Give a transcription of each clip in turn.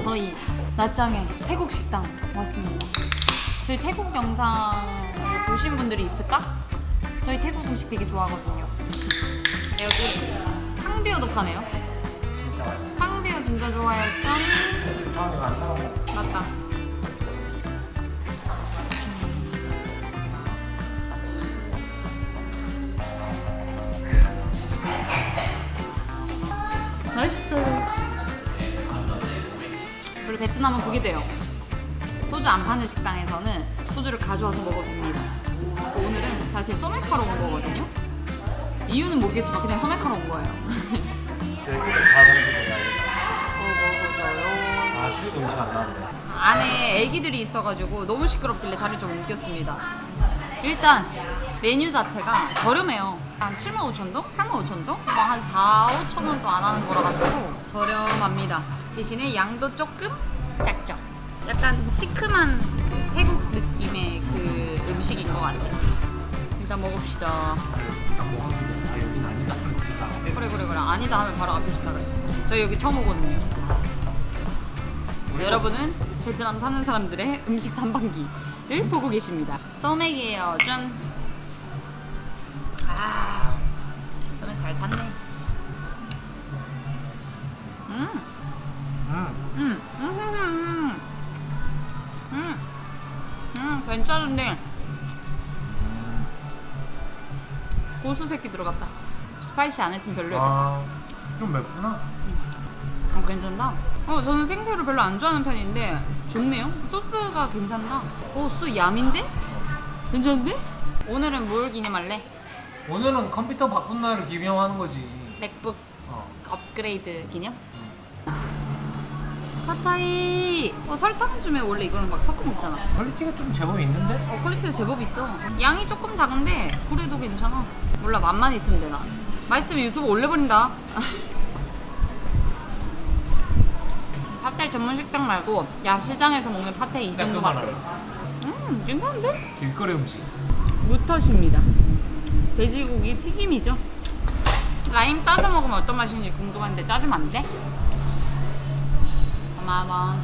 저희 낮장에 태국 식당 왔습니다. 저희 태국 영상 보신 분들이 있을까? 저희 태국 음식 되게 좋아하거든요. 여기 창비우도 파네요. 진짜 맛있어. 창비우 진짜 좋아요. 짠. 조상이 안 따라 먹어. 맞다. 맛있어. 그리고 베트남은 그게 돼요. 소주 안 파는 식당에서는 소주를 가져와서 먹어도 됩니다. 오늘은 사실 소맥하러 온 거거든요. 이유는 모르겠지만 그냥 소맥하러 온 거예요. 저희끼리 다 던지고 어, 먹어줘요. 아, 저희도 음식 안 나왔네. 안에 애기들이 있어가지고 너무 시끄럽길래 자리 좀 옮겼습니다. 일단 메뉴 자체가 저렴해요. 한 7만 5천 동? 8만 5천 동? 뭐 한 4, 5천 원도 안 하는 거라 가지고 저렴합니다. 대신에 양도 조금 작죠. 약간 시큼한 그 태국 느낌의 그 음식인 것 같아요. 일단 먹읍시다. 딱 먹었는데, 아, 여긴 아니다. 아, 그래 그래 그래 아니다 하면 바로 앞에 집다 그래. 저희 여기 처음 오거든요. 자, 여러분은 베트남 사는 사람들의 음식 탐방기를 보고 계십니다. 소맥이에요. 짠. 아, 소맥 잘 탔네. 음, 음, 음, 음, 음, 음, 음, 음, 괜찮은데 고수 새끼 들어갔다. 스파이시 안 했으면 별로였겠다. 아, 좀 맵구나. 어, 괜찮다. 어, 저는 생새우를 별로 안 좋아하는 편인데 좋네요. 소스가 괜찮다. 오, 수 얌인데? 괜찮은데? 오늘은 뭘 기념할래? 오늘은 컴퓨터 바꾼 날을 기념하는 거지. 맥북 어. 업그레이드 기념? 파타이. 어, 설탕쯤에 원래 이거는 막 섞어 먹잖아. 퀄리티가 좀 제법 있는데? 어, 퀄리티가 제법 있어. 양이 조금 작은데 그래도 괜찮아. 몰라 맛만 있으면 되나. 맛있으면 유튜브 올려버린다. 팟타이 전문 식당 말고 야시장에서 먹는 팟타이 이나 정도 맛대. 음 괜찮은데? 길거리 음식. 무터십니다. 돼지고기 튀김이죠. 라임 짜서 먹으면 어떤 맛인지 궁금한데 짜주면 안 돼? 어마어마.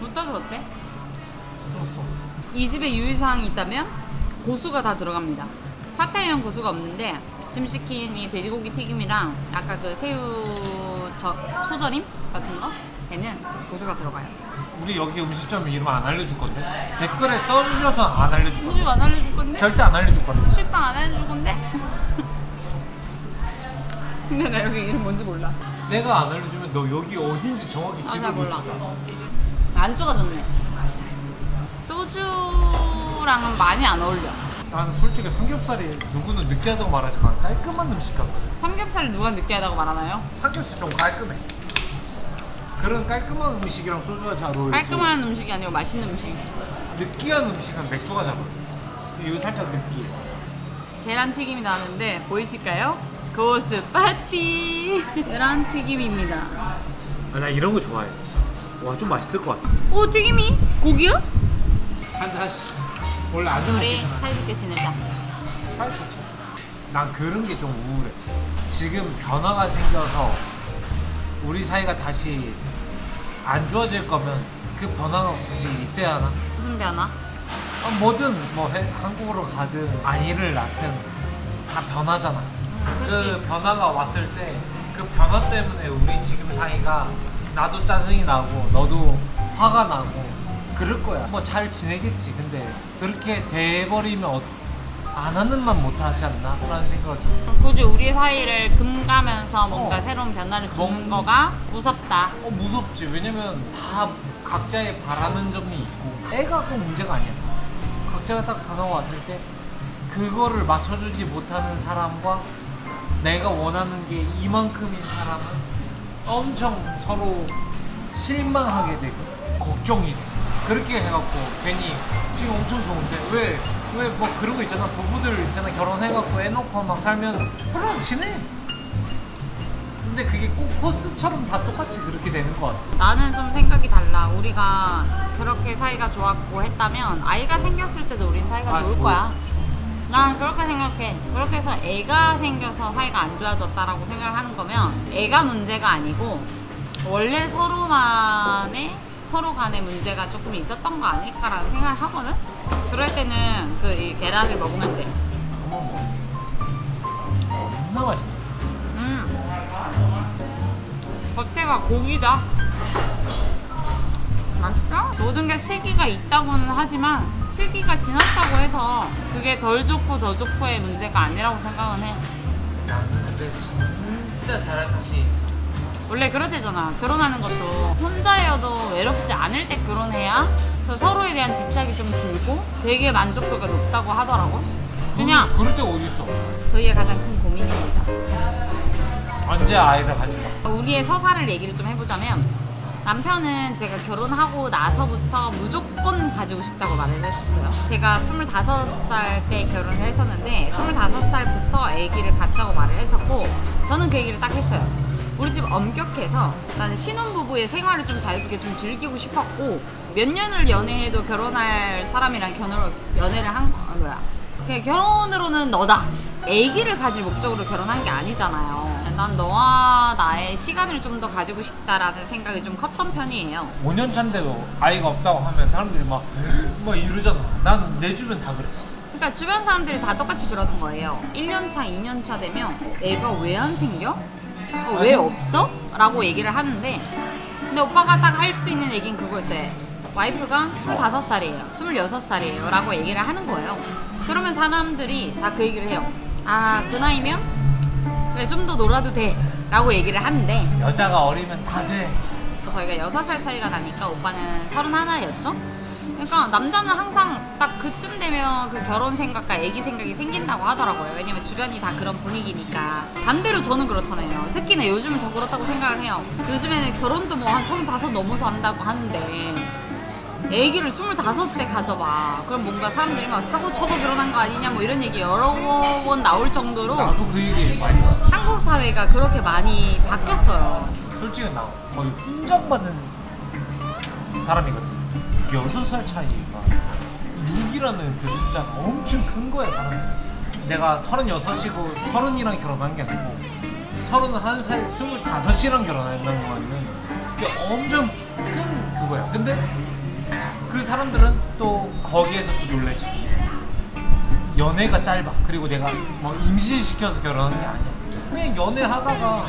무터도 어때? 쏘쏘. 이 집에 유의사항이 있다면 고수가 다 들어갑니다. 팟타이는 고수가 없는데 지금 시킨 이 돼지고기 튀김이랑 아까 그 새우 저, 초절임 같은 거 에는 고수가 들어가요. 우리 여기 음식점 이름 안 알려줄 건데? 댓글에 써주셔서 안 알려줄 건데? 안 알려줄 건데? 절대 안 알려줄 건데? 식당 안 알려줄 건데? 근데 나 여기 이름 뭔지 몰라. 내가 안 알려주면 너 여기 어딘지 정확히 아, 집을 나 못 몰라. 찾아. 안주가 좋네. 소주랑은 많이 안 어울려. 나는 솔직히 삼겹살이 누구는 느끼하다고 말하지만 깔끔한 음식 같거든. 삼겹살을 누가 느끼하다고 말하나요? 삼겹살 좀 깔끔해. 그런 깔끔한 음식이랑 소주가 잘 어울리지. 깔끔한 음식이 아니고 맛있는 음식. 느끼한 음식은 맥주가 잘 어울려. 이거 살짝 느끼해. 계란튀김이 나왔는데 보이실까요? 고스 파티 계란 튀김입니다. 아, 나 이런 거 좋아해. 와, 좀 맛있을 것 같아. 오 튀김이? 고기야? 한 잔씩. 원래 아주 우리. 사이좋게 지내자. 난 그런 게 좀 우울해. 지금 변화가 생겨서 우리 사이가 다시 안 좋아질 거면 그 변화가 굳이 있어야 하나? 무슨 변화? 어, 뭐든 뭐 해- 한국으로 가든 아이를 낳든 다 변하잖아. 그. 변화가 왔을 때 그 변화 때문에 우리 지금 사이가 나도 짜증이 나고 너도 화가 나고 그럴 거야. 뭐 잘 지내겠지. 근데 그렇게 돼버리면 어- 안 하는 만 못하지 않나? 라는 생각을 좀. 굳이 우리 사이를 금가면서 뭔가 어. 새로운 변화를 주는 뭐- 거가 무섭다. 어 무섭지. 왜냐면 다 각자의 바라는 점이 있고 애가 꼭 문제가 아니야. 각자가 딱 변화가 왔을 때 그거를 맞춰주지 못하는 사람과 내가 원하는 게 이만큼인 사람은 엄청 서로 실망하게 되고 걱정이 돼. 그렇게 해갖고 괜히 지금 엄청 좋은데 왜 왜 뭐 그런 거 있잖아 부부들 있잖아 결혼해갖고 애 놓고 막 살면 그럼 지내. 근데 그게 꼭 코스처럼 다 똑같이 그렇게 되는 것 같아. 나는 좀 생각이 달라. 우리가 그렇게 사이가 좋았고 했다면 아이가 생겼을 때도 우린 사이가 아, 좋을 좋을- 거야. 난 그렇게 생각해. 그렇게 해서 애가 생겨서 사이가 안 좋아졌다라고 생각을 하는 거면 애가 문제가 아니고 원래 서로만의 서로 간의 문제가 조금 있었던 거 아닐까라는 생각을 하거든. 그럴 때는 그 이 계란을 먹으면 돼. 겁나 맛있지. 음. 겉에가 고기다. 맛있어? 모든 게 시기가 있다고는 하지만 시기가 지났다고 해서 그게 덜 좋고 더 좋고의 문제가 아니라고 생각은 해. 나는 근데 진짜 잘할 자신 있어. 원래 그렇대잖아. 결혼하는 것도 혼자여도 외롭지 않을 때 결혼해야 그 서로에 대한 집착이 좀 줄고 되게 만족도가 높다고 하더라고. 그냥 그럴 때가 어디 있어? 저희의 가장 큰 고민입니다. 사실. 언제 아이를 가질까? 우리의 서사를 얘기를 좀 해보자면 남편은 제가 결혼하고 나서부터 무조건 가지고 싶다고 말을 했었어요. 제가 25살 때 결혼을 했었는데 25살부터 아기를 갖자고 말을 했었고 저는 그 얘기를 딱 했어요. 우리 집 엄격해서 나는 신혼부부의 생활을 좀 자유롭게 좀 즐기고 싶었고 몇 년을 연애해도 결혼할 사람이랑 결혼, 연애를 한 아, 뭐야 그냥 결혼으로는 너다. 아기를 가질 목적으로 결혼한 게 아니잖아요. 난 너와 나의 시간을 좀 더 가지고 싶다라는 생각이 좀 컸던 편이에요. 5년 차인데도 아이가 없다고 하면 사람들이 막, 막 이러잖아. 난 내 주변 다 그래. 그러니까 주변 사람들이 다 똑같이 그러는 거예요. 1년 차, 2년 차 되면 어, 애가 왜 안 생겨? 어, 왜 없어? 라고 얘기를 하는데 근데 오빠가 딱 할 수 있는 얘기는 그거였어요. 와이프가 25살이에요. 26살이에요. 라고 얘기를 하는 거예요. 그러면 사람들이 다 그 얘기를 해요. 아, 그 나이면? 그래, 좀 더 놀아도 돼. 라고 얘기를 하는데 여자가 어리면 다 돼. 저희가 6살 차이가 나니까 오빠는 31였죠? 그러니까 남자는 항상 딱 그쯤 되면 그 결혼 생각과 애기 생각이 생긴다고 하더라고요. 왜냐면 주변이 다 그런 분위기니까. 반대로 저는 그렇잖아요. 특히나 요즘은 더 그렇다고 생각을 해요. 요즘에는 결혼도 뭐 한 35 넘어서 한다고 하는데 애기를 25대 가져봐. 그럼 뭔가 사람들이 막 사고 쳐서 결혼한 거 아니냐 뭐 이런 얘기 여러 번 나올 정도로 나도 그 얘기 많이 들었어. 한국 사회가 그렇게 많이 바뀌었어요. 솔직히 나 거의 훈장받은 사람이거든. 6살 차이가 6이라는 그 숫자가 엄청 큰 거야, 사람들이. 내가 36이고 30이랑 결혼한 게 아니고 31살, 25이랑 결혼한다는 거는 엄청 큰 그거야. 근데 그 사람들은 또 거기에서 또 놀라지. 연애가 짧아. 그리고 내가 뭐 임신시켜서 결혼한 게 아니야. 그냥 연애하다가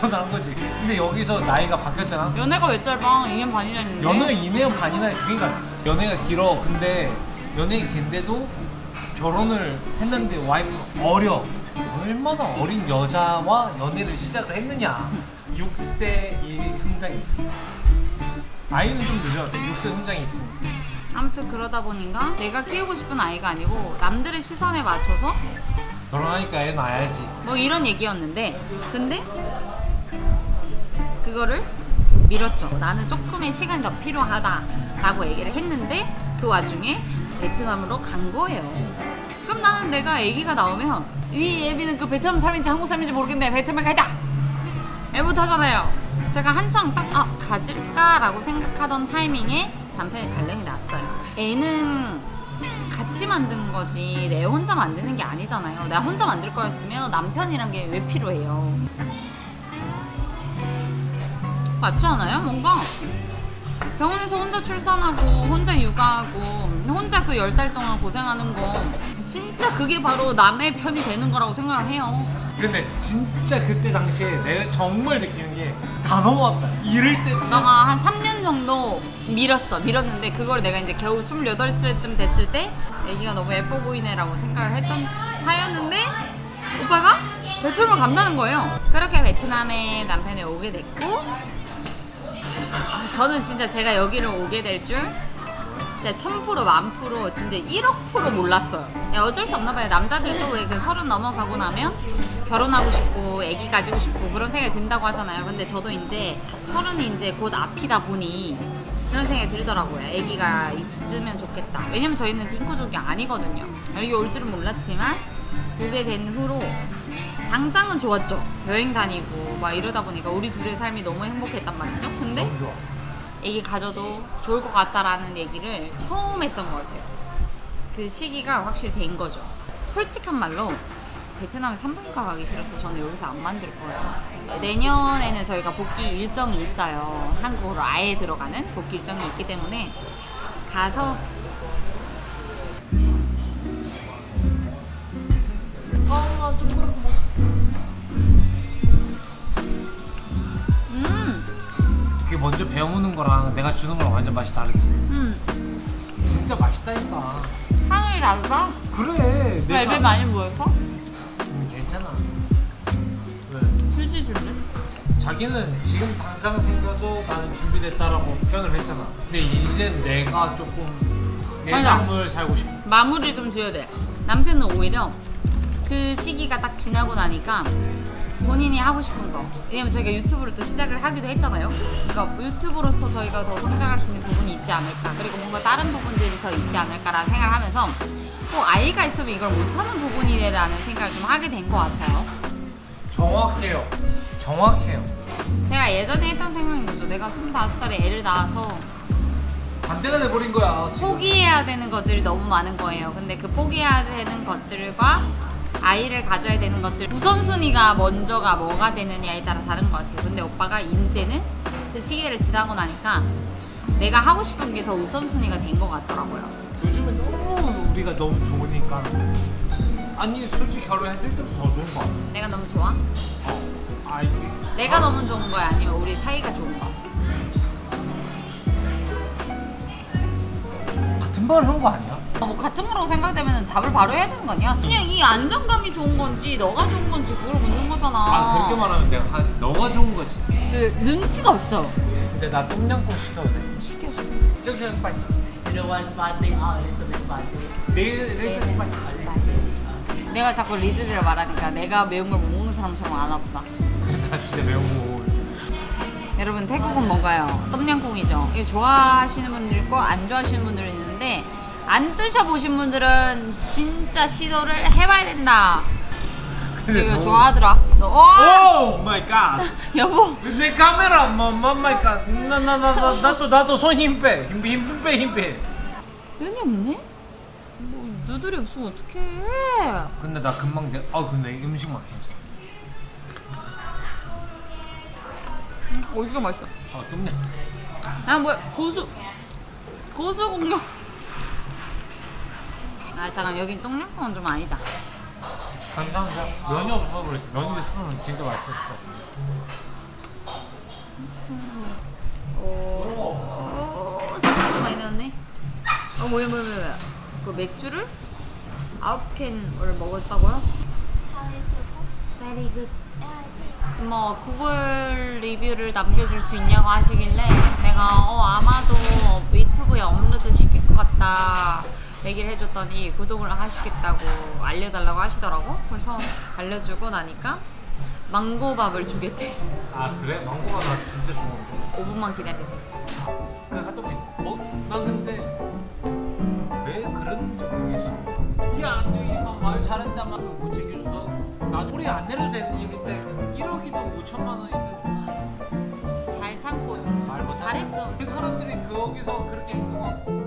결혼한 거지. 근데 여기서 나이가 바뀌었잖아. 연애가 왜 짧아? 2년 반이나 했는데. 연애 2년 반이나 했어. 그러니까 연애가 길어. 근데 연애 긴데도 결혼을 했는데 와이프 어려. 얼마나 어린 여자와 연애를 시작을 했느냐. 6세 이 훈장이 있어. 아이는 좀 돼. 6세 훈장이 있으니까. 아무튼 그러다 보니까 내가 키우고 싶은 아이가 아니고 남들의 시선에 맞춰서 결혼하니까 애 낳아야지. 뭐 이런 얘기였는데 근데 그거를 밀었죠. 나는 조금의 시간이 더 필요하다라고 얘기를 했는데 그 와중에 베트남으로 간 거예요. 그럼 나는 내가 아기가 나오면 이 애비는 그 베트남 사람인지 한국 사람인지 모르겠네. 베트남에 가있다. 애못하잖아요. 제가 한창 딱 아, 가질까라고 생각하던 타이밍에 남편이 발령이 났어요. 애는 같이 만든 거지 내 혼자 만드는 게 아니잖아요. 내가 혼자 만들 거였으면 남편이란 게 왜 필요해요? 맞지 않아요? 뭔가 병원에서 혼자 출산하고 혼자 육아하고 혼자 그 열 달 동안 고생하는 거 진짜 그게 바로 남의 편이 되는 거라고 생각을 해요. 근데 진짜 그때 당시에 내가 정말 느끼는 게 다 넘어왔다. 이럴 때쯤 너가 한 3년 정도 밀었어. 밀었는데 그걸 내가 이제 겨우 28살쯤 됐을 때 애기가 너무 예뻐 보이네라고 생각을 했던 차였는데 오빠가 베트남을 간다는 거예요. 그렇게 베트남에 남편이 오게 됐고 저는 진짜 제가 여기를 오게 될 줄 진짜 1000%만 프로 진짜 1억 프로 몰랐어요. 야, 어쩔 수 없나 봐요. 남자들도 왜 그 서른 넘어가고 나면 결혼하고 싶고 아기 가지고 싶고 그런 생각이 든다고 하잖아요. 근데 저도 이제 서른이 이제 곧 앞이다 보니 그런 생각이 들더라고요. 아기가 있으면 좋겠다. 왜냐면 저희는 딩코족이 아니거든요. 여기 올 줄은 몰랐지만 오게 된 후로 당장은 좋았죠. 여행 다니고 막 이러다 보니까 우리 둘의 삶이 너무 행복했단 말이죠. 근데 너무 좋아. 애기 가져도 좋을 것 같다라는 얘기를 처음 했던 것 같아요. 그 시기가 확실히 된 거죠. 솔직한 말로 베트남에 산부인과 가기 싫어서 저는 여기서 안 만들 거예요. 내년에는 저희가 복귀 일정이 있어요. 한국으로 아예 들어가는 복귀 일정이 있기 때문에 가서 아 좀 그래도 먼저 배우는 거랑 내가 주는 거랑 완전 맛이 다르지 음, 진짜 맛있다니까 향이 다르다. 그래 왜 입에 많이 부어서? 음, 괜찮아 왜? 휴지 줄래? 자기는 지금 당장 생겨도 나는 준비됐다라고 표현을 했잖아 근데 이제 내가 조금 내 맞아. 삶을 살고 싶어 마무리 좀 지어야 돼. 남편은 오히려 그 시기가 딱 지나고 나니까 본인이 하고 싶은 거. 왜냐면 저희가 유튜브를 또 시작을 하기도 했잖아요. 그러니까 유튜브로서 저희가 더 성장할 수 있는 부분이 있지 않을까. 그리고 뭔가 다른 부분들이 더 있지 않을까라는 생각을 하면서 꼭 아이가 있으면 이걸 못하는 부분이라는 생각을 좀 하게 된 것 같아요. 정확해요 정확해요 제가 예전에 했던 생각인 거죠. 내가 25살에 애를 낳아서 반대가 돼버린 거야 지금 포기해야 되는 것들이 너무 많은 거예요. 근데 그 포기해야 되는 것들과 아이를 가져야 되는 것들 우선순위가 먼저가 뭐가 되느냐에 따라 다른 것 같아요. 근데 오빠가 이제는 그 시기를 지나고 나니까 내가 하고 싶은 게 더 우선순위가 된 것 같더라고요. 요즘은 너무 우리가 너무 좋으니까 아니 솔직히 결혼했을 때부터 더 좋은 거 같아 내가 너무 좋아? 아 이게 내가 너무 좋은 거야? 아니면 우리 사이가 좋은 거야? 같은 말을 한 거 아니야? 어, 뭐 같은 거라고 생각되면 답을 바로 해야 되는 거 아니야? 그냥 이 안정감이 좋은 건지 너가 좋은 건지 그걸 묻는 거잖아. 아 그렇게 말하면 내가 하지 너가 좋은 거지 그 눈치가 없어. 근데 나 똠양꿍 시켜도 돼? 시켜 시켜. 저기 스파이스 You don't want spicy? Oh, a little bit spicy. 레이 레이저 스파이스 내가 자꾸 리드를 말하니까 내가 매운 걸 못 먹는 사람처럼 안 와보다. 나 진짜 매운 거 먹어 여러분 태국은 뭔가요? 똠양꿍이죠. 이거 좋아하시는 분들 있고 안 좋아하시는 분들 있는데 안 드셔보신 분들은 진짜 시도를 해봐야 된다. 근데 이거 좋아하더라. 너, 어! 오 마이 갓 여보. 내 카메라 뭐 마이 갓 나나 나 나 나도 나도 손 힘 빼 힘힘빼힘 빼 면이 없네? 뭐 누들이 없으면 어떡해. 근데 나 금방 내, 아 근데 음식 맛 괜찮아 어, 이거 맛있어. 아 똠양 아 뭐야 고수 고수 공룡 아 잠깐 여긴 똥냥꿍은 좀 아니다. 감사합니다. 면이 없어서 그랬지. 면이 있으면 진짜 맛있었을 것오 생각보다 많이 넣었네. 어 뭐야 뭐야 뭐야. 그 맥주를? 아홉 캔을 먹었다고요? Very good. 뭐 구글 리뷰를 남겨줄 수 있냐고 하시길래 내가 어 아마도 유튜브에 업로드 시킬 것 같다 얘기를 해줬더니 구독을 하시겠다고 알려달라고 하시더라고. 그래서 알려주고 나니까 망고밥을 주겠대. 아 그래? 망고가 나 진짜 좋은데 5분만 기다리래. 그 하더니 어? 난 근데 왜 그런지 모르겠어 이 안녕이만 말 잘한다 만못 챙겨줘서 나 소리 안 내려도 되는 일인데 1억이든 5천만 원이든 잘 참고 말 못하고. 잘했어. 그 사람들이 그 거기서 그렇게 행동하고